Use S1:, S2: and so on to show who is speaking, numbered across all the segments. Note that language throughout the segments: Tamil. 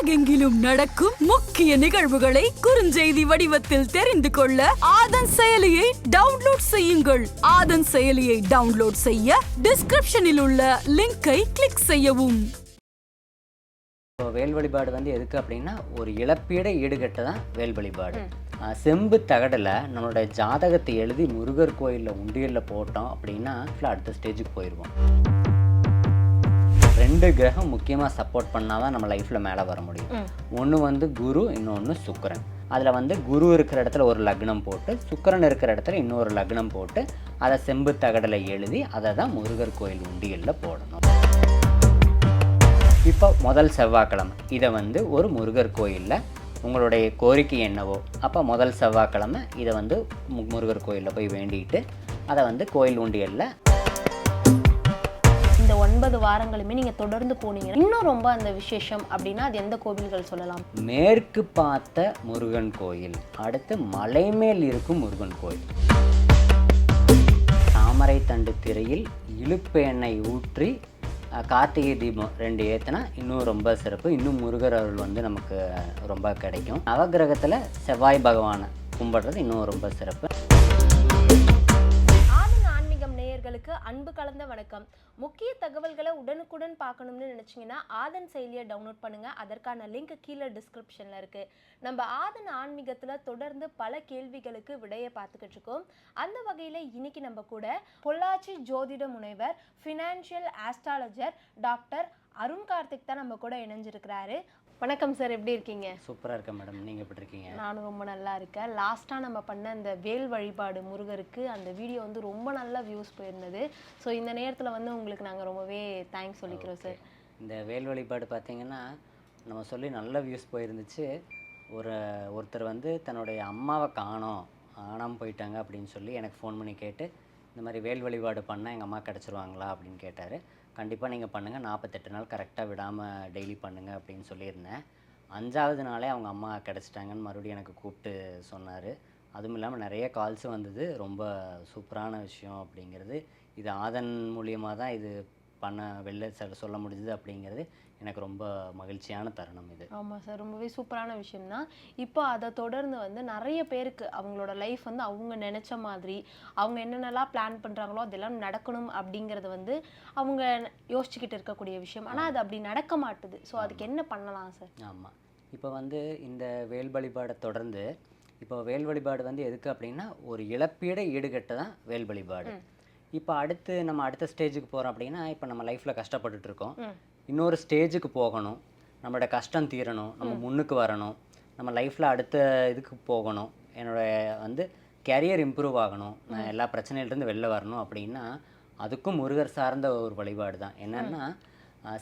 S1: உலகெங்கிலும் நடக்கும் முக்கிய நிகழ்வுகளை குறுஞ்செய்தி வடிவத்தில் தெரிந்து கொள்ள ஆதன் செயலியை டவுன்லோட் செய்யுங்கள். ஆதன் செயலியை டவுன்லோட் செய்ய டிஸ்கிரிப்ஷனில் உள்ள லிங்கை கிளிக் செய்யவும்.
S2: இப்போ வேல் வழிபாடு வந்து எதுக்கு அப்படின்னா ஒரு இழப்பீடை ஈடுகட்ட தான் வேல் வழிபாடு. ஆஹ் செம்பு தகடில் நம்மளோட ஜாதகத்தை எழுதி முருகர் கோயிலில் உண்டியலில் போட்டோம் அப்படின்னா அடுத்த ஸ்டேஜுக்கு போயிடுவோம் ரெண்டு கிரகம் முக்கியமாக சப்போர்ட் பண்ணால் தான் நம்ம லைஃப்பில் மேலே வர முடியும். ஒன்று வந்து குரு இன்னொன்று சுக்கிரன். அதில் வந்து குரு இருக்கிற இடத்துல ஒரு லக்னம் போட்டு சுக்கிரன் இருக்கிற இடத்துல இன்னொரு லக்னம் போட்டு அதை செம்பு தகடில் எழுதி அதை தான் முருகர் கோயில் உண்டியலில் போடணும். இப்போ முதல் செவ்வாய்க்கிழமை. இதை வந்து ஒரு முருகர் கோயிலில் உங்களுடைய கோரிக்கை என்னவோ அப்போ முதல் செவ்வாய்க்கிழமை இதை வந்து முருகர் கோயிலில் போய் வேண்டிட்டு அதை வந்து கோயில் உண்டியலில்
S3: இந்த ஒன்பது வாரங்களுமே நீங்க தொடர்ந்து போனீங்கன்னா இன்னும் ரொம்ப அந்த விசேஷம் அப்படின்னா அது எந்த கோவில்கள் சொல்லலாம்?
S2: மேற்கு பார்த்த முருகன் கோயில் அடுத்து மலை மேல் இருக்கும் முருகன் கோயில். தாமரை தண்டு திரையில் இழுப்பு எண்ணெய் ஊற்றி கார்த்திகை தீபம் ரெண்டு ஏற்றினா இன்னும் ரொம்ப சிறப்பு. இன்னும் முருகர் அருள் வந்து நமக்கு ரொம்ப கிடைக்கும். நவகிரகத்தில் செவ்வாய் பகவானை கும்பிடுறது இன்னும் ரொம்ப சிறப்பு.
S3: அன்பு கலந்த வணக்கம். முக்கிய தகவல்களை உடனுக்குடன் பார்க்கணும்னு நினச்சிங்கன்னா ஆதன் செயலியை டவுன்லோட் பண்ணுங்க. அதற்கான லிங்க் கீழே டிஸ்கிரிப்ஷனில் இருக்கு. நம்ம ஆதன் ஆன்மீகத்தில் தொடர்ந்து பல கேள்விகளுக்கு விடையை பார்த்துக்கிட்டு இருக்கோம். அந்த வகையில் இன்னைக்கு நம்ம கூட பொள்ளாச்சி ஜோதிட முனைவர் financial astrologer doctor Arun Karthik தான் நம்ம கூட இணைஞ்சிருக்கிறாரு. வணக்கம் சார் எப்படி இருக்கீங்க?
S2: சூப்பராக இருக்கேன் மேடம். நீங்கள் எப்படி இருக்கீங்க?
S3: நானும் ரொம்ப நல்லா இருக்கேன். லாஸ்ட்டாக நம்ம பண்ண அந்த வேல் வழிபாடு முருகருக்கு அந்த வீடியோ வந்து ரொம்ப நல்ல வியூஸ் போயிருந்தது. ஸோ இந்த நேரத்தில் வந்து உங்களுக்கு நாங்கள் ரொம்பவே தேங்க்ஸ் சொல்லிக்கிறோம் சார்.
S2: இந்த வேல் வழிபாடு பார்த்தீங்கன்னா நம்ம சொல்லி நல்ல வியூஸ் போயிருந்துச்சு. ஒரு ஒருத்தர் வந்து தன்னுடைய அம்மாவை காணோம் காணாமல் போயிட்டாங்க அப்படின்னு சொல்லி எனக்கு ஃபோன் பண்ணி கேட்டு இந்த மாதிரி வேல் வழிபாடு பண்ணால் எங்கள் அம்மா கிடச்சிருவாங்களா? அப்படின்னு கேட்டார். கண்டிப்பாக நீங்கள் பண்ணுங்கள் நாற்பத்தெட்டு நாள் கரெக்டாக விடாமல் டெய்லி பண்ணுங்கள் அப்படின்னு சொல்லியிருந்தேன். அஞ்சாவது நாளே அவங்க அம்மா கிடச்சிட்டாங்கன்னு மறுபடியும் எனக்கு கூப்பிட்டு சொன்னார். அதுவும் இல்லாமல் நிறைய கால்ஸும் வந்தது. ரொம்ப சூப்பரான விஷயம் அப்படிங்கிறது. இது ஆதன் மூலியமாக தான் இது பண்ண வெளில சொல்ல முடிஞ்சது அப்படிங்கிறது எனக்கு ரொம்ப மகிழ்ச்சியான தருணம் இது.
S3: ஆமாம் சார் ரொம்பவே சூப்பரான விஷயம் தான் இப்போ அதை தொடர்ந்து வந்து நிறைய பேருக்கு அவங்களோட லைஃப் வந்து அவங்க நினச்ச மாதிரி அவங்க என்னென்னலாம் பிளான் பண்ணுறாங்களோ அதெல்லாம் நடக்கணும் அப்படிங்கிறது வந்து அவங்க யோசிச்சுக்கிட்டு இருக்கக்கூடிய விஷயம். ஆனால் அது அப்படி நடக்க மாட்டுது. ஸோ அதுக்கு என்ன பண்ணலாம் சார்?
S2: ஆமாம் இப்போ வந்து இந்த வேல் வழிபாடை தொடர்ந்து இப்போ வேல் வழிபாடு வந்து எதுக்கு அப்படின்னா ஒரு இழப்பீடை ஈடுகட்ட தான் வேல் வழிபாடு. இப்போ அடுத்து நம்ம அடுத்த ஸ்டேஜுக்கு போகிறோம் அப்படின்னா இப்போ நம்ம லைஃப்பில் கஷ்டப்பட்டுட்டு இருக்கோம். இன்னொரு ஸ்டேஜுக்கு போகணும். நம்மளோட கஷ்டம் தீரணும். நம்ம முன்னுக்கு வரணும். நம்ம லைஃப்பில் அடுத்த இதுக்கு போகணும். என்னோட வந்து கேரியர் இம்ப்ரூவ் ஆகணும். நான் எல்லா பிரச்சனையிலிருந்து வெளில வரணும் அப்படின்னா அதுக்கும் முருகர் சார்ந்த ஒரு வழிபாடு தான் என்னன்னா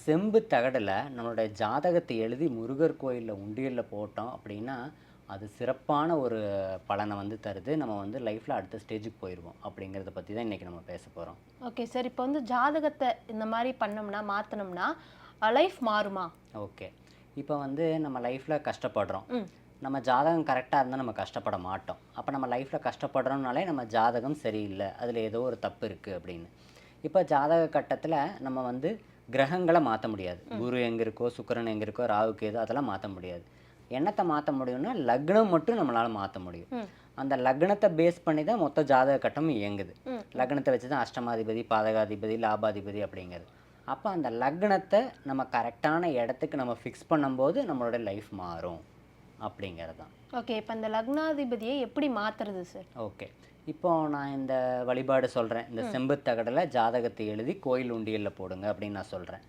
S2: செம்பு தகடில் நம்மளோட ஜாதகத்தை எழுதி முருகர் கோயிலில் உண்டியலில் போட்டோம் அப்படின்னா அது சிறப்பான ஒரு பலனை வந்து தருது. நம்ம வந்து லைஃப்பில் அடுத்த ஸ்டேஜுக்கு போயிடுவோம் அப்படிங்கிறத பற்றி தான் இன்றைக்கி நம்ம பேச போகிறோம்
S3: ஓகே சார் இப்போ வந்து ஜாதகத்தை இந்த மாதிரி பண்ணோம்னா மாற்றினோம்னா லைஃப் மாறுமா?
S2: ஓகே இப்போ வந்து நம்ம லைஃப்பில் கஷ்டப்படுறோம். நம்ம ஜாதகம் கரெக்டாக இருந்தால் நம்ம கஷ்டப்பட மாட்டோம். அப்போ நம்ம லைஃப்பில் கஷ்டப்படுறோம்னாலே நம்ம ஜாதகம் சரியில்லை. அதில் ஏதோ ஒரு தப்பு இருக்குது அப்படின்னு. இப்போ ஜாதக கட்டத்தில் நம்ம வந்து கிரகங்களை மாற்ற முடியாது. குரு எங்கே இருக்கோ சுக்கிரன் எங்கே இருக்கோ ராகு கேது அதெல்லாம் மாற்ற முடியாது. என்னத்தை மாற்ற முடியும்னா லக்னம் மட்டும் நம்மளால் மாற்ற முடியும். அந்த லக்னத்தை பேஸ் பண்ணி தான் மொத்த ஜாதக கட்டமும் இயங்குது. லக்னத்தை வச்சு தான் அஷ்டமாதிபதி பாதகாதிபதி லாபாதிபதி அப்படிங்கிறது. அப்போ அந்த லக்னத்தை நம்ம கரெக்டான இடத்துக்கு நம்ம ஃபிக்ஸ் பண்ணும்போது நம்மளோட லைஃப் மாறும் அப்படிங்கிறது தான்
S3: ஓகே இப்போ இந்த லக்னாதிபதியை எப்படி மாத்துறது சார்
S2: ஓகே இப்போ நான் இந்த வழிபாடு சொல்கிறேன் இந்த செம்பு தகடில் ஜாதகத்தை எழுதி கோயில் உண்டியலில் போடுங்க அப்படின்னு நான் சொல்கிறேன்.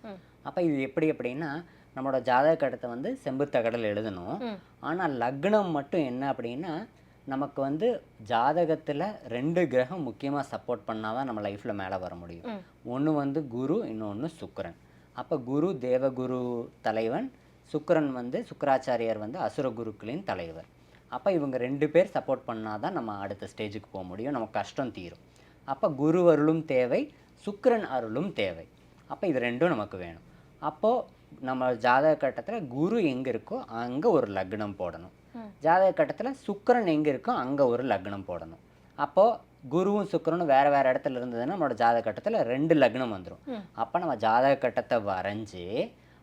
S2: அப்போ இது எப்படி அப்படின்னா நம்மளோட ஜாதக கட்டத்தை வந்து செம்பு தகடில் எழுதணும். ஆனால் லக்னம் மட்டும் என்ன அப்படின்னா நமக்கு வந்து ஜாதகத்தில் ரெண்டு கிரகம் முக்கியமாக சப்போர்ட் பண்ணால் தான் நம்ம லைஃப்பில் மேலே வர முடியும். ஒன்று வந்து குரு இன்னொன்று சுக்கிரன். அப்போ குரு தேவகுரு தலைவன் சுக்கிரன் வந்து சுக்கராச்சாரியார் வந்து அசுர குருக்களின் தலைவர். அப்போ இவங்க ரெண்டு பேர் சப்போர்ட் பண்ணால் தான் நம்ம அடுத்த ஸ்டேஜுக்கு போக முடியும். நம்ம கஷ்டம் தீரும். அப்போ குரு அருளும் தேவை சுக்கிரன் அருளும் தேவை. அப்போ இது ரெண்டும் நமக்கு வேணும். அப்போது நம்ம ஜாதக கட்டத்தில் குரு எங்கே இருக்கோ அங்கே ஒரு லக்னம் போடணும். ஜாதக கட்டத்தில் சுக்கிரன் எங்கே இருக்கோ அங்கே ஒரு லக்னம் போடணும். அப்போது குருவும் சுக்கிரனும் வேறு வேறு இடத்துல இருந்ததுன்னா நம்மளோட ஜாதக கட்டத்தில் ரெண்டு லக்னம் வந்துடும். அப்போ நம்ம ஜாதக கட்டத்தை வரைஞ்சி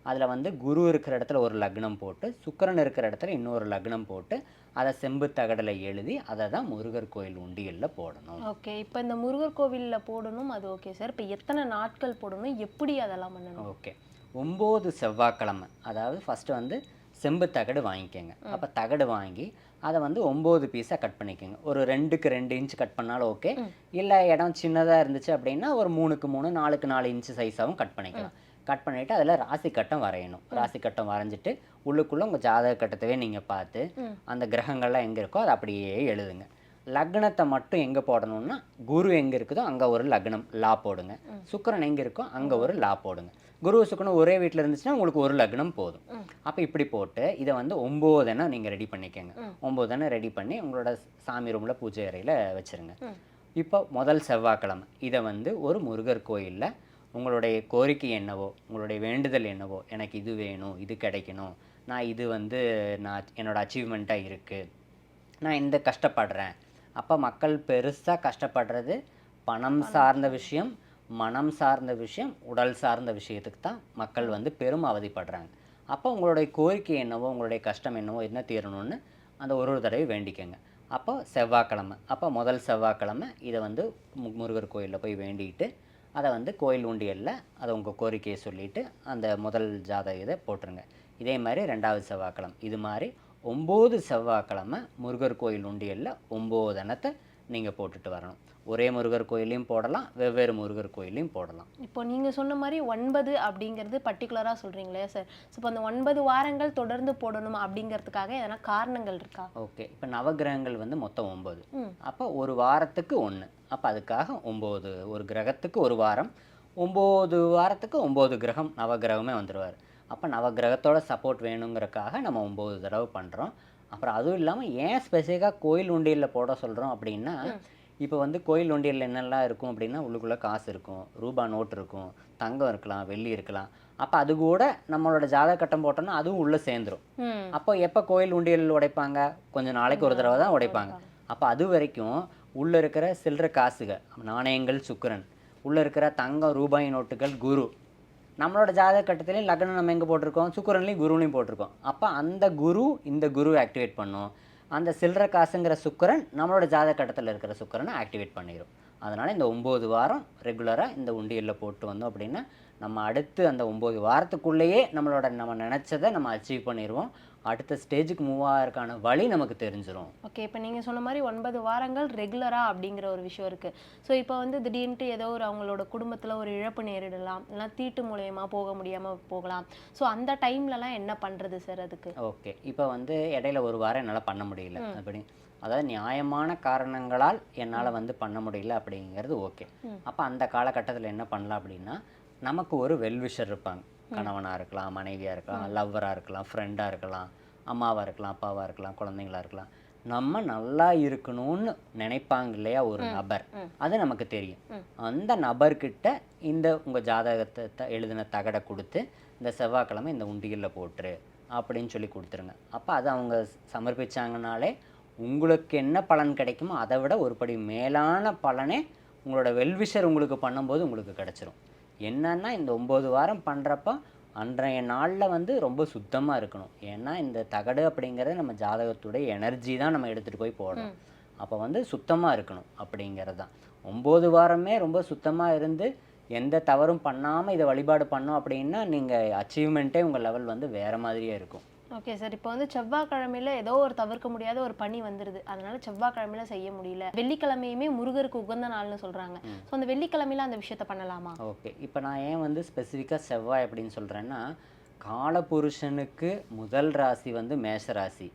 S2: அதில் வந்து குரு இருக்கிற இடத்துல ஒரு லக்னம் போட்டு சுக்கிரன் இருக்கிற இடத்துல இன்னொரு லக்னம் போட்டு அதை செம்பு தகடில் எழுதி அதை தான் முருகர் கோயில் உண்டியலில் போடணும்.
S3: ஓகே. இப்போ இந்த முருகர் கோவில்ல போடணும் அது ஓகே சார். இப்போ எத்தனை நாட்கள் போடணும் எப்படி அதெல்லாம் பண்ணணும்?
S2: ஓகே. ஒம்பது செவ்வாய்க்கிழமை அதாவது ஃபஸ்ட்டு வந்து செம்பு தகடு வாங்கிக்கோங்க. அப்போ தகடு வாங்கி அதை வந்து ஒம்பது பீஸாக கட் பண்ணிக்கோங்க. ஒரு ரெண்டுக்கு ரெண்டு இன்ச் கட் பண்ணாலும் ஓகே இல்லை இடம் சின்னதாக இருந்துச்சு அப்படின்னா ஒரு மூணுக்கு மூணு நாலுக்கு நாலு இன்ச்சு சைஸாகவும் கட் பண்ணிக்கலாம். கட் பண்ணிவிட்டு அதில் ராசி கட்டம் வரையணும். ராசி கட்டம் வரைஞ்சிட்டு உள்ளுக்குள்ளே உங்கள் ஜாதக கட்டத்தவே நீங்கள் பார்த்து அந்த கிரகங்கள்லாம் எங்கே இருக்கோ அதை அப்படியே எழுதுங்க. லக்னத்தை மட்டும் எங்கே போடணும்னா குரு எங்கே இருக்குதோ அங்கே ஒரு லக்னம் லா போடுங்க. சுக்கிரன் எங்கே இருக்கோ அங்கே ஒரு லா போடுங்க. குரு சுக்கிரன் ஒரே வீட்டில் இருந்துச்சுன்னா உங்களுக்கு ஒரு லக்னம் போதும். அப்போ இப்படி போட்டு இதை வந்து ஒம்போதனை நீங்கள் ரெடி பண்ணிக்கோங்க. ஒம்போதனை ரெடி பண்ணி உங்களோட சாமி ரூமில் பூஜை அறையில் வச்சுருங்க. இப்போ முதல் செவ்வாய்க்கிழமை. இதை வந்து ஒரு முருகர் கோயிலில் உங்களுடைய கோரிக்கை என்னவோ உங்களுடைய வேண்டுதல் என்னவோ எனக்கு இது வேணும் இது கிடைக்கணும் நான் இது வந்து நான் என்னோட அச்சீவ்மெண்ட்டாக இருக்குது நான் இந்த கஷ்டப்படுறேன் அப்போ மக்கள் பெருசாக கஷ்டப்படுறது பணம் சார்ந்த விஷயம் மனம் சார்ந்த விஷயம் உடல் சார்ந்த விஷயத்துக்கு தான் மக்கள் வந்து பெரும் அவதிப்படுறாங்க. அப்போ உங்களுடைய கோரிக்கை என்னவோ உங்களுடைய கஷ்டம் என்னவோ என்ன தீரணும்னு அந்த ஒரு ஒரு தடவை வேண்டிக்கங்க. அப்போ செவ்வாய்க்கிழமை அப்போ முதல் செவ்வாய்க்கிழமை இதை வந்து முருகர் கோயிலில் போய் வேண்டிட்டு அதை வந்து கோயில் உண்டியலில் அதை உங்கள் கோரிக்கையை சொல்லிவிட்டு அந்த முதல் ஜாதக இதை போட்டுருங்க. இதே மாதிரி ரெண்டாவது செவ்வாய்க்கிழமை இது மாதிரி ஒம்பது செவ்வாய்க்கிழமை முருகர் கோயில் உண்டியலில் ஒம்பது அணத்தை நீங்கள் போட்டுட்டு வரணும். ஒரே முருகர் கோயிலையும் போடலாம் வெவ்வேறு முருகர் கோயிலையும் போடலாம்.
S3: இப்போ நீங்க சொன்ன மாதிரி ஒன்பது அப்படிங்கிறது பர்டிகுலரா சொல்றீங்களே சார் ஸோ இப்போ அந்த ஒன்பது வாரங்கள் தொடர்ந்து போடணும் அப்படிங்கிறதுக்காக எதனா காரணங்கள் இருக்கா?
S2: ஓகே. இப்போ நவகிரகங்கள் வந்து மொத்தம் ஒம்பது. அப்போ ஒரு வாரத்துக்கு ஒன்று அப்போ அதுக்காக ஒம்பது. ஒரு கிரகத்துக்கு ஒரு வாரம். ஒம்பது வாரத்துக்கு ஒம்பது கிரகம் நவகிரகமே வந்துடுவார் அப்போ நவகிரகத்தோட சப்போர்ட் வேணுங்கிறக்காக நம்ம ஒம்பது தடவை பண்ணுறோம் அப்புறம் அதுவும் இல்லாமல் ஏன் ஸ்பெசிஃபிக்காக கோயில் உண்டியலில் போட சொல்கிறோம் அப்படின்னா இப்போ வந்து கோயில் உண்டியலில் என்னெல்லாம் இருக்கும் அப்படின்னா உள்ளுக்குள்ளே காசு இருக்கும் ரூபா நோட் இருக்கும் தங்கம் இருக்கலாம் வெள்ளி இருக்கலாம். அப்போ அது கூட நம்மளோட ஜாதக கட்டம் போட்டோம்னா அதுவும் உள்ளே சேர்ந்துரும்.
S3: ம்.
S2: அப்போ எப்போ கோயில் உண்டியல் உடைப்பாங்க? கொஞ்சம் நாளைக்கு ஒரு தடவை தான் உடைப்பாங்க. அப்போ அது வரைக்கும் உள்ளே இருக்கிற சில்லற காசுகள் நாணயங்கள் சுக்கிரன் உள்ளே இருக்கிற தங்கம் ரூபாய் நோட்டுகள் குரு நம்மளோட ஜாதக கட்டத்துலேயும் லக்னம் நம்ம எங்கே போட்டிருக்கோம்? சுக்கரன்லேயும் குருலையும் போட்டிருக்கோம். அப்போ அந்த குரு இந்த குரு ஆக்டிவேட் பண்ணும். அந்த சில்லற காசுங்கிற சுக்கிரன் நம்மளோட ஜாதக கட்டத்தில் இருக்கிற சுக்கிரனை ஆக்டிவேட் பண்ணிடும் அதனால் இந்த ஒம்பது வாரம் ரெகுலராக இந்த உண்டியலில் போட்டு வந்தோம் அப்படின்னா நம்ம அடுத்து அந்த ஒம்பது வாரத்துக்குள்ளேயே நம்மளோட நம்ம நினச்சதை நம்ம அச்சீவ் பண்ணிடுவோம் அடுத்த ஸ்டேஜுக்கு மூவ் ஆகிறதுக்கான வழி நமக்கு தெரிஞ்சிரும்.
S3: ஓகே இப்போ நீங்க சொன்ன மாதிரி ஒன்பது வாரங்கள் ரெகுலரா அப்படிங்கிற ஒரு விஷயம் இருக்கு. ஸோ இப்போ வந்து திடீர்னுட்டு ஏதோ ஒரு அவங்களோட குடும்பத்துல ஒரு இழப்பு நேரிடலாம். இல்லைன்னா தீட்டு மூலயமா போக முடியாம போகலாம். ஸோ அந்த டைம்லலாம் என்ன பண்றது சார் அதுக்கு?
S2: ஓகே இப்போ வந்து இடையில ஒரு வாரம் என்னால் பண்ண முடியல. அப்படி அதாவது நியாயமான காரணங்களால் என்னால் வந்து பண்ண முடியல அப்படிங்கிறது ஓகே அப்போ அந்த காலகட்டத்தில் என்ன பண்ணலாம் அப்படின்னா நமக்கு ஒரு வெல்விஷர் இருப்பாங்க. கணவனாக இருக்கலாம் மனைவியாக இருக்கலாம் லவ்வராக இருக்கலாம் ஃப்ரெண்டாக இருக்கலாம் அம்மாவாக இருக்கலாம் அப்பாவாக இருக்கலாம் குழந்தைங்களா இருக்கலாம். நம்ம நல்லா இருக்கணும்னு நினைப்பாங்க இல்லையா ஒரு நபர்? அது நமக்கு தெரியும். அந்த நபர்கிட்ட இந்த உங்கள் ஜாதகத்தை எழுதின தகடை கொடுத்து இந்த செவ்வாய்க்கிழமை இந்த உண்டியலில் போட்டுரு அப்படின்னு சொல்லி கொடுத்துருங்க. அப்போ அது அவங்க சமர்ப்பிச்சாங்கனாலே உங்களுக்கு என்ன பலன் கிடைக்குமோ அதை விட ஒரு படி மேலான பலனே உங்களோட வெல்விஷர் உங்களுக்கு பண்ணும்போது உங்களுக்கு கிடச்சிரும். என்னன்னா இந்த ஒம்பது வாரம் பண்ணுறப்ப அன்றைய நாளில் வந்து ரொம்ப சுத்தமாக இருக்கணும். ஏன்னா இந்த தகடு அப்படிங்கிறது நம்ம ஜாதகத்துடைய எனர்ஜி தான் நம்ம எடுத்துகிட்டு போய் போடணும். அப்போ வந்து சுத்தமாக இருக்கணும் அப்படிங்கிறது தான். ஒம்பது வாரமே ரொம்ப சுத்தமாக இருந்து எந்த தவறும் பண்ணாமல் இதை வழிபாடு பண்ணோம் அப்படின்னா நீங்கள் அச்சீவ்மெண்ட்டே உங்கள் லெவல் வந்து வேறு மாதிரியே இருக்கும்.
S3: ஓகே சார் இப்போ வந்து செவ்வாய்க்கிழமையில ஏதோ ஒரு தவிர்க்க முடியாத ஒரு பணி வந்துருது. அதனால செவ்வாய்க்கிழமையில செய்ய முடியல. வெள்ளிக்கிழமையுமே முருகருக்கு உகந்த நாள்னு சொல்றாங்க. ஸோ அந்த வெள்ளிக்கிழமையில அந்த விஷயத்த பண்ணலாமா?
S2: ஓகே இப்போ நான் ஏன் வந்து ஸ்பெசிஃபிக்காக செவ்வாய் அப்படின்னு சொல்கிறேன்னா காலபுருஷனுக்கு முதல் ராசி வந்து மேஷ ராசி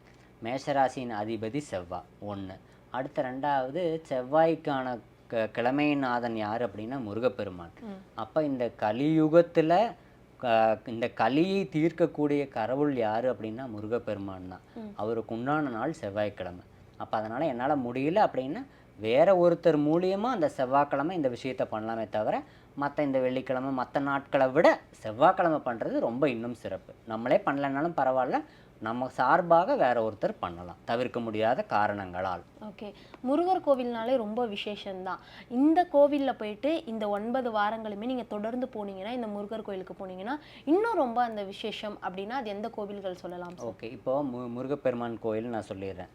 S2: மேஷ ராசியின் அதிபதி செவ்வாய் ஒன்று அடுத்த ரெண்டாவது செவ்வாய்க்கான க கிழமைநாதன் யார் அப்படின்னா முருகப்பெருமான். அப்போ இந்த கலியுகத்தில் இந்த கலியை தீர்க்கக்கூடிய கடவுள் யார் அப்படின்னா முருகப்பெருமான் தான். அவருக்கு உண்டான நாள் செவ்வாய்க்கிழமை. அப்போ அதனால் என்னால் முடியல அப்படின்னா வேற ஒருத்தர் மூலியமாக அந்த செவ்வாய்க்கிழமை இந்த விஷயத்தை பண்ணலாமே தவிர மற்ற இந்த வெள்ளிக்கிழமை மற்ற நாட்களை விட செவ்வாய்க்கிழமை பண்ணுறது ரொம்ப இன்னும் சிறப்பு. நம்மளே பண்ணலைன்னாலும் பரவாயில்ல நம்ம சார்பாக வேற ஒருத்தர் பண்ணலாம். தவிர்க்க முடியாத காரணங்களால்.
S3: ஓகே. முருகர் கோவில்னாலே ரொம்ப விசேஷம்தான். இந்த கோவிலில் போயிட்டு இந்த ஒன்பது வாரங்களுமே நீங்கள் தொடர்ந்து போனீங்கன்னா இந்த முருகர் கோயிலுக்கு போனீங்கன்னா இன்னும் ரொம்ப அந்த விசேஷம் அப்படின்னா அது எந்த கோவில்கள் சொல்லலாம்
S2: ஓகே. இப்போ மு முருகப்பெருமான் கோயில் நான் சொல்லிடுறேன்.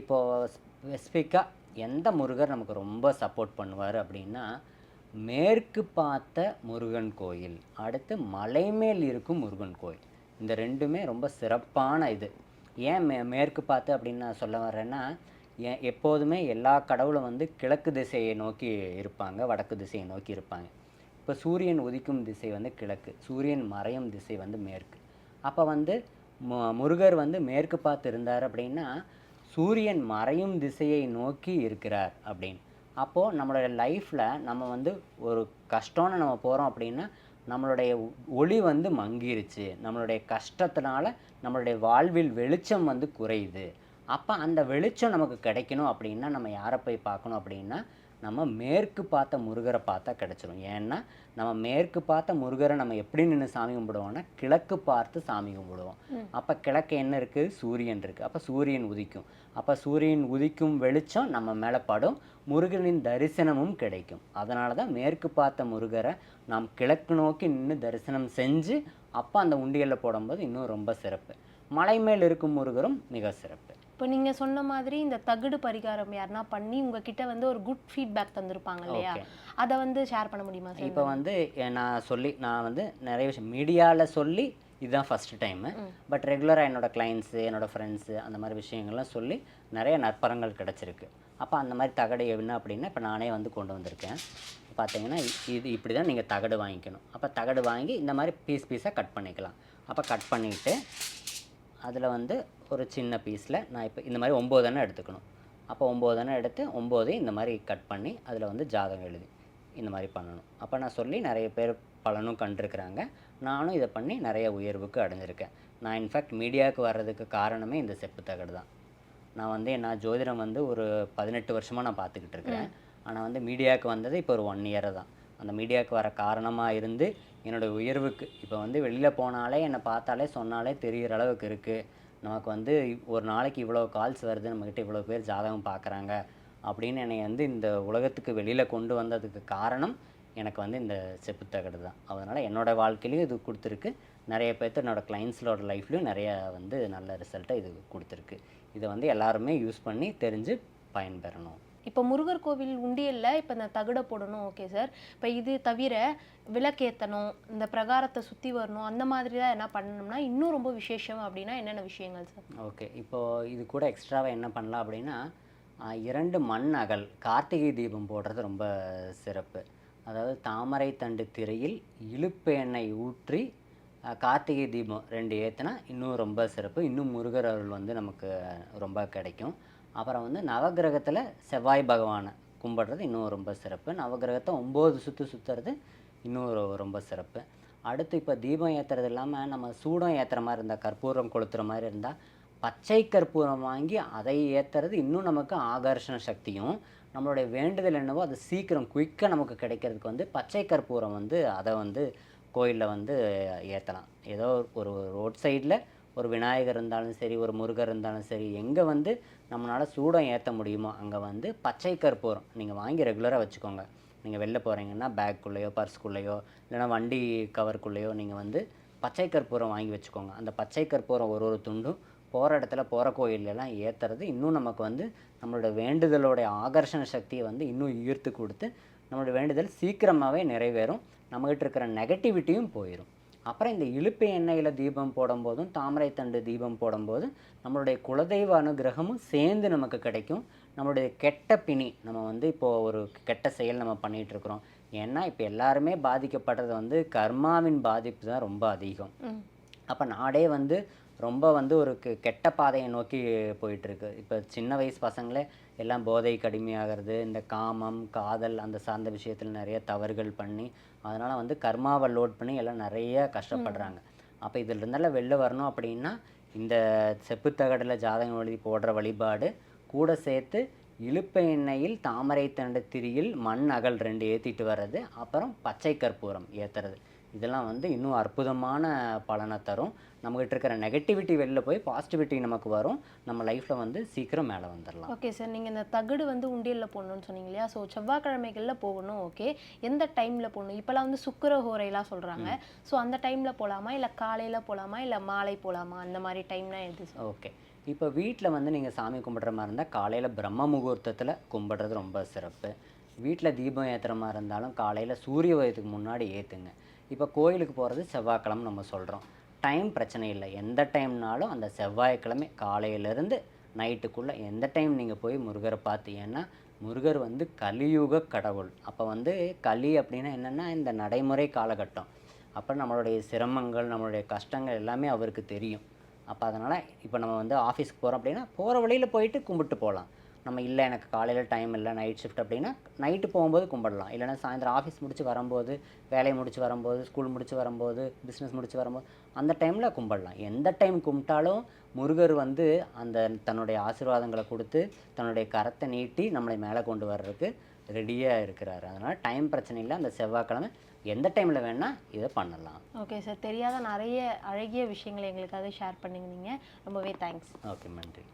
S2: இப்போ ஸ்பெசிஃபிக்காக எந்த முருகர் நமக்கு ரொம்ப சப்போர்ட் பண்ணுவார் அப்படின்னா மேற்கு பார்த்த முருகன் கோயில் அடுத்து மலைமேல் இருக்கும் முருகன் கோயில். இந்த ரெண்டுமே ரொம்ப சிறப்பான இது. ஏன் மே மேற்கு பார்த்து அப்படின்னு நான் சொல்ல வர்றேன்னா ஏன் எப்போதுமே எல்லா கடவுளும் வந்து கிழக்கு திசையை நோக்கி இருப்பாங்க வடக்கு திசையை நோக்கி இருப்பாங்க. இப்போ சூரியன் உதிக்கும் திசை வந்து கிழக்கு சூரியன் மறையும் திசை வந்து மேற்கு. அப்போ வந்து மு- முருகர் வந்து மேற்கு பார்த்து இருந்தார் அப்படின்னா சூரியன் மறையும் திசையை நோக்கி இருக்கிறார் அப்படின்னு. அப்போது நம்மளோட லைஃப்பில் நம்ம வந்து ஒரு கஷ்டம்னு நம்ம போகிறோம் அப்படின்னா நம்மளுடைய ஒளி வந்து மங்கிருச்சு. நம்மளுடைய கஷ்டத்தினால நம்மளுடைய வாழ்வில் வெளிச்சம் வந்து குறையுது. அப்போ அந்த வெளிச்சம் நமக்கு கிடைக்கணும் அப்படின்னா நம்ம யாரை போய் பார்க்கணும் அப்படின்னா நம்ம மேற்கு பார்த்த முருகரை பார்த்தா கிடச்சிரும். ஏன்னா நம்ம மேற்கு பார்த்த முருகரை நம்ம எப்படி நின்று சாமி கும்பிடுவோம்னா கிழக்கு பார்த்து சாமி கும்பிடுவோம். அப்போ கிழக்கு என்ன இருக்குது சூரியன் இருக்குது அப்போ சூரியன் உதிக்கும். அப்போ சூரியன் உதிக்கும் வெளிச்சம் நம்ம மேலே படும். முருகனின் தரிசனமும் கிடைக்கும். அதனால தான் மேற்கு பார்த்த முருகரை நாம் கிழக்கு நோக்கி நின்று தரிசனம் செஞ்சு அப்போ அந்த உண்டியலில் போடும்போது இன்னும் ரொம்ப சிறப்பு. மலை மேல் இருக்கும் முருகரும் மிக சிறப்பு.
S3: இப்போ நீங்க சொன்ன மாதிரி இந்த தகுடு பரிகாரம் யாருன்னா பண்ணி உங்ககிட்ட வந்து ஒரு குட் ஃபீட்பேக் தந்திருப்பாங்க இல்லையா? அதை வந்து ஷேர் பண்ண முடியுமா சார்?
S2: இப்போ வந்து நான் சொல்லி நான் வந்து நிறைய விஷயம் மீடியாவில் சொல்லி இதுதான் ஃபஸ்ட்டு டைமு பட் ரெகுலராக என்னோட கிளைண்ட்ஸு என்னோட ஃப்ரெண்ட்ஸு அந்த மாதிரி விஷயங்கள்லாம் சொல்லி நிறைய நற்பரங்கள் கிடச்சிருக்கு. அப்போ அந்த மாதிரி தகடு என்ன அப்படின்னா இப்போ நானே வந்து கொண்டு வந்திருக்கேன். பார்த்தீங்கன்னா இது இப்படி தான் நீங்கள் தகடு வாங்கிக்கணும். அப்போ தகடு வாங்கி இந்த மாதிரி பீஸ் பீஸாக கட் பண்ணிக்கலாம். அப்போ கட் பண்ணிவிட்டு அதில் வந்து ஒரு சின்ன பீஸில் நான் இப்போ இந்த மாதிரி ஒம்பது எண்ணெய் எடுத்துக்கணும். அப்போ ஒம்பது எண்ணெய் எடுத்து ஒம்போதையும் இந்த மாதிரி கட் பண்ணி அதில் வந்து ஜாதகம் எழுதி இந்த மாதிரி பண்ணணும். அப்போ நான் சொல்லி நிறைய பேர் பலனும் கண்டிருக்கிறாங்க. நானும் இதை பண்ணி நிறைய உயர்வுக்கு அடைஞ்சிருக்கேன். நான் இன்ஃபேக்ட் மீடியாவுக்கு வர்றதுக்கு காரணமே இந்த செப்பு தகடு தான். நான் வந்து நான் ஜோதிடம் வந்து ஒரு பதினெட்டு வருஷமாக நான் பார்த்துக்கிட்டு இருக்கிறேன். ஆனால் வந்து மீடியாவுக்கு வந்தது இப்போ ஒரு ஒன் இயர் தான். அந்த மீடியாவுக்கு வர காரணமாக இருந்து என்னோட உயர்வுக்கு இப்போ வந்து வெளியில் போனாலே என்னை பார்த்தாலே சொன்னாலே தெரிகிற அளவுக்கு இருக்குது நமக்கு வந்து ஒரு நாளைக்கு இவ்வளோ கால்ஸ் வருது நம்மக்கிட்ட இவ்வளோ பேர் ஜாதகம் பார்க்குறாங்க அப்படின்னு என்னை வந்து இந்த உலகத்துக்கு வெளியில் கொண்டு வந்ததுக்கு காரணம் எனக்கு வந்து இந்த செப்புத்தகடு தான். அதனால் என்னோடய வாழ்க்கையிலையும் இது கொடுத்துருக்கு. நிறைய பேர்த்து என்னோட கிளைண்ட்ஸோட லைஃப்லையும் நிறைய வந்து நல்ல ரிசல்ட்டை இது கொடுத்துருக்கு. இதை வந்து எல்லாருமே யூஸ் பண்ணி தெரிஞ்சு பயன்பெறணும்.
S3: இப்போ முருகர் கோவில் உண்டியல்ல இப்போ இந்த தகடை போடணும் ஓகே சார் இப்போ இது தவிர விளக்கேற்றணும் இந்த பிரகாரத்தை சுற்றி வரணும் அந்த மாதிரிலாம் என்ன பண்ணணும்னா இன்னும் ரொம்ப விசேஷம் அப்படின்னா என்னென்ன விஷயங்கள் சார்
S2: ஓகே இப்போது இது கூட எக்ஸ்ட்ராவாக என்ன பண்ணலாம் அப்படின்னா இரண்டு மண் அகல் கார்த்திகை தீபம் போடுறது ரொம்ப சிறப்பு. அதாவது தாமரை தண்டு திரையில் இழுப்பு எண்ணெய் ஊற்றி கார்த்திகை தீபம் ரெண்டு ஏற்றுனா இன்னும் ரொம்ப சிறப்பு. இன்னும் முருகர் அருள் வந்து நமக்கு ரொம்ப கிடைக்கும். அப்புறம் வந்து நவகிரகத்தில் செவ்வாய் பகவானை கும்பிட்றது இன்னும் ரொம்ப சிறப்பு. நவகிரகத்தை ஒம்பது சுற்று சுற்றுறது இன்னும் ரொம்ப சிறப்பு. அடுத்து இப்போ தீபம் ஏற்றுறது இல்லாமல் நம்ம சூடம் ஏற்றுற மாதிரி இருந்தால் கற்பூரம் கொளுத்துற மாதிரி இருந்தால் பச்சை கற்பூரம் வாங்கி அதை ஏற்றுறது இன்னும் நமக்கு ஆகர்ஷண சக்தியும். நம்மளுடைய வேண்டுதல் என்னவோ அது சீக்கிரம் குயிக்காக நமக்கு கிடைக்கிறதுக்கு வந்து பச்சை கற்பூரம் வந்து அதை வந்து கோயிலில் வந்து ஏற்றலாம் ஏதோ ஒரு ரோட் சைடில் ஒரு விநாயகர் இருந்தாலும் சரி ஒரு முருகர் இருந்தாலும் சரி எங்கே வந்து நம்மளால் சூடம் ஏற்ற முடியுமோ அங்கே வந்து பச்சை கற்பூரம் நீங்கள் வாங்கி ரெகுலராக வச்சுக்கோங்க. நீங்கள் வெளில போகிறீங்கன்னா பேக்குள்ளேயோ பர்ஸ்க்குள்ளேயோ இல்லைன்னா வண்டி கவருக்குள்ளேயோ நீங்கள் வந்து பச்சை கற்பூரம் வாங்கி வச்சுக்கோங்க. அந்த பச்சை கற்பூரம் ஒரு ஒரு துண்டும் போகிற இடத்துல போகிற கோயிலெல்லாம் ஏற்றுறது இன்னும் நமக்கு வந்து நம்மளோட வேண்டுதலோடைய ஆகர்ஷண சக்தியை வந்து இன்னும் ஈர்த்து கொடுத்து நம்மளோட வேண்டுதல் சீக்கிரமாகவே நிறைவேறும். நம்மகிட்ட இருக்கிற நெகட்டிவிட்டியும் போயிடும் அப்புறம் இந்த இழுப்பு எண்ணெயில் தீபம் போடும்போதும் தாமரை தண்டு தீபம் போடும்போது நம்மளுடைய குலதெய்வ அனுகிரகமும் சேர்ந்து நமக்கு கிடைக்கும். நம்மளுடைய கெட்ட பிணி நம்ம வந்து இப்போது ஒரு கெட்ட செயல் நம்ம பண்ணிகிட்டு இருக்கிறோம். ஏன்னா இப்போ எல்லாருமே பாதிக்கப்படுறது வந்து கர்மாவின் பாதிப்பு தான் ரொம்ப அதிகம். அப்போ நாடே வந்து ரொம்ப வந்து ஒரு கெ- கெட்ட பாதையை நோக்கி போயிட்டுருக்கு இப்போ சின்ன வயசு பசங்களே எல்லாம் போதைக்கு அடிமையாகிறது இந்த காமம் காதல் அந்த சார்ந்த விஷயத்தில் நிறைய தவறுகள் பண்ணி அதனால் வந்து கர்மாவை லோட் பண்ணி எல்லாம் நிறைய கஷ்டப்படுறாங்க. அப்போ இதில் இருந்தாலும் வெளில வரணும் அப்படின்னா இந்த செப்புத்தகடில் ஜாதகம் எழுதி போடுற வழிபாடு கூட சேர்த்து இழுப்ப எண்ணெயில் தாமரை தண்டு திரியில் மண் அகல் ரெண்டு ஏற்றிட்டு வர்றது அப்புறம் பச்சை கற்பூரம் ஏற்றுறது இதெல்லாம் வந்து இன்னும் அற்புதமான பலனை தரும். நம்மகிட்ட இருக்கிற நெகட்டிவிட்டி வெளில போய் பாசிட்டிவிட்டி நமக்கு வரும். நம்ம லைஃப்பில் வந்து சீக்கிரம் மேலே வந்துடலாம்
S3: ஓகே சார் நீங்கள் இந்த தகடு வந்து உண்டியலில் போடணும்னு சொன்னீங்க இல்லையா? ஸோ செவ்வாய்க்கிழமைகளில் போகணும் ஓகே எந்த டைமில் போகணும் இப்போலாம் வந்து சுக்கிர ஹோரைலாம் சொல்கிறாங்க ஸோ அந்த டைமில் போகலாமா இல்லை காலையில் போகலாமா இல்லை மாலை போகலாமா அந்த மாதிரி டைம்னா எது
S2: ஓகே இப்போ வீட்டில் வந்து நீங்கள் சாமி கும்பிட்ற மாதிரி இருந்தால் காலையில் பிரம்ம முகூர்த்தத்தில் கும்பிட்றது ரொம்ப சிறப்பு. வீட்டில் தீபம் ஏற்றுற மாதிரி இருந்தாலும் காலையில் சூரிய உதயத்துக்கு முன்னாடி ஏற்றுங்க இப்போ கோயிலுக்கு போகிறது செவ்வாய்க்கிழமை நம்ம சொல்கிறோம். டைம் பிரச்சனை இல்லை. எந்த டைம்னாலும் அந்த செவ்வாய்க்கிழமை காலையிலேருந்து நைட்டுக்குள்ளே எந்த டைம் நீங்கள் போய் முருகரை பார்த்து ஏன்னா முருகர் வந்து கலியுக கடவுள். அப்போ வந்து கலி அப்படின்னா என்னென்னா இந்த நடைமுறை காலகட்டம். அப்போ நம்மளுடைய சிரமங்கள் நம்மளுடைய கஷ்டங்கள் எல்லாமே அவருக்கு தெரியும். அப்போ அதனால் இப்போ நம்ம வந்து ஆஃபீஸ்க்கு போகிறோம் அப்படின்னா போகிற வழியில் போயிட்டு கும்பிட்டு போகலாம். நம்ம இல்லை எனக்கு காலையில் டைம் இல்லை நைட் ஷிஃப்ட் அப்படின்னா நைட்டு போகும்போது கும்பிடலாம். இல்லைன்னா சாயந்தரம் ஆஃபீஸ் முடிச்சு வரும்போது வேலையை முடிச்சு வரும்போது ஸ்கூல் முடிச்சு வரும்போது பிஸ்னஸ் முடிச்சு வரும்போது அந்த டைமில் கும்பிடலாம். எந்த டைம் கும்பிட்டாலும் முருகர் வந்து அந்த தன்னுடைய ஆசீர்வாதங்களை கொடுத்து தன்னுடைய கரத்தை நீட்டி நம்மளை மேலே கொண்டு வர்றதுக்கு ரெடியாக இருக்கிறாரு. அதனால் டைம் பிரச்சனை இல்லை அந்த செவ்வாய்க்கிழமை எந்த டைமில் வேணால் இதை பண்ணலாம்.
S3: ஓகே சார் தெரியாத நிறைய அழகிய விஷயங்களை எங்களுக்காக ஷேர் பண்ணியிருந்தீங்க. ரொம்பவே தேங்க்ஸ்
S2: ஓகே நன்றி.